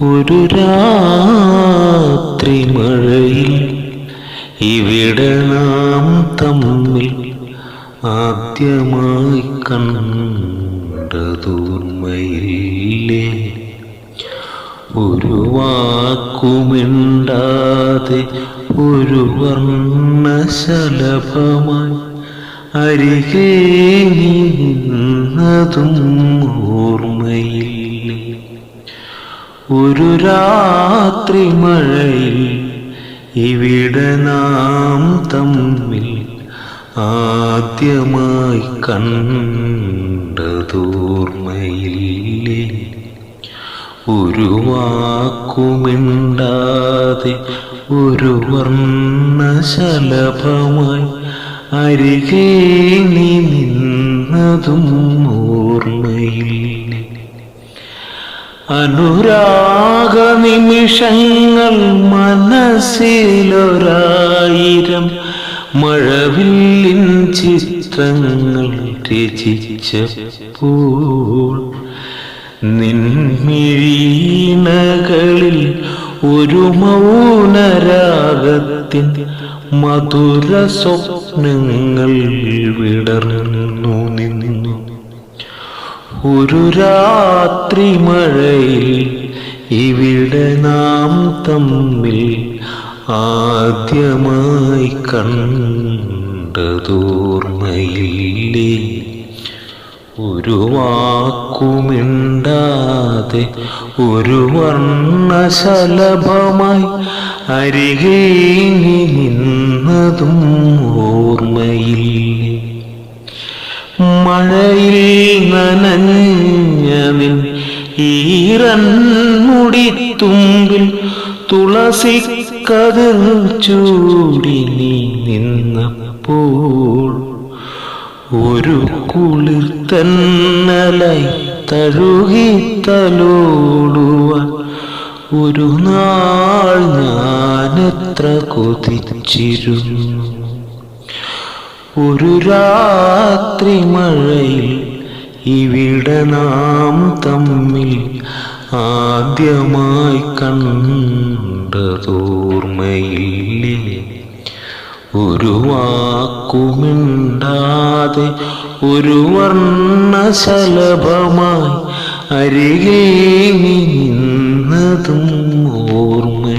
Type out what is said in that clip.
ഒരു രാത്രി മഴയിൽ ഇവിടെ നാം തമ്മിൽ ആദ്യമായി കണ്ടതോർമ്മയില്ലേ? ഒരു വാക്കുമിണ്ടാതെ ഒരു വർണശലഭമായി അരികെ നിന്നതും ഓർമ്മയില്ലേ? ഒരു രാത്രി മഴയിൽ ഇവിടെ നാം തമ്മിൽ ആദ്യമായി കണ്ടതോർമ്മയില്ലേ? ഒരു വാക്കുമിണ്ടാതെ ഒരു വർണശലഭമായി അരികെ നിന്നതും അനുരാഗ നിമിഷങ്ങൾ മനസ്സിലൊരായിരം മഴവില്ലിൻ ചിത്രങ്ങൾ രചിച്ചപ്പോൾ നിൻമിഴീണകളിൽ ഒരു മൗനരാഗത്തിൻ മധുര സ്വപ്നങ്ങൾ വിടർന്നു നിന്നു. ഒരു രാത്രി മഴയിൽ ഇവിടെ നാം തമ്മിൽ ആദ്യമായി കണ്ടതോർമ്മയില്ലേ? ഒരു വാക്കുമിണ്ടാതെ ഒരു വർണശലഭമായി അരികെ നിന്നതും ഓർമ്മയില്ലേ? മഴയിൽ നനഞ്ഞനിൻ ഈറൻ മുടിത്തുമ്പിൽ തുളസി കതിർ ചൂടി നീ നിന്നപ്പോൾ ഒരു കുളിർ തന്നലായി തഴുകി തലോടുവാൻ ഒരു നാൾ ഞാനത്ര കൊതിച്ചിരുന്നു. ഒരു രാത്രി മഴയിൽ ഇവിടെ നാം തമ്മിൽ ആദ്യമായി കണ്ടതോർമ്മയില്ലേ? ഒരു വാക്കുമിണ്ടാതെ ഒരു വർണശലഭമായി അരികെ നിന്നതും ഓർമ്മയിൽ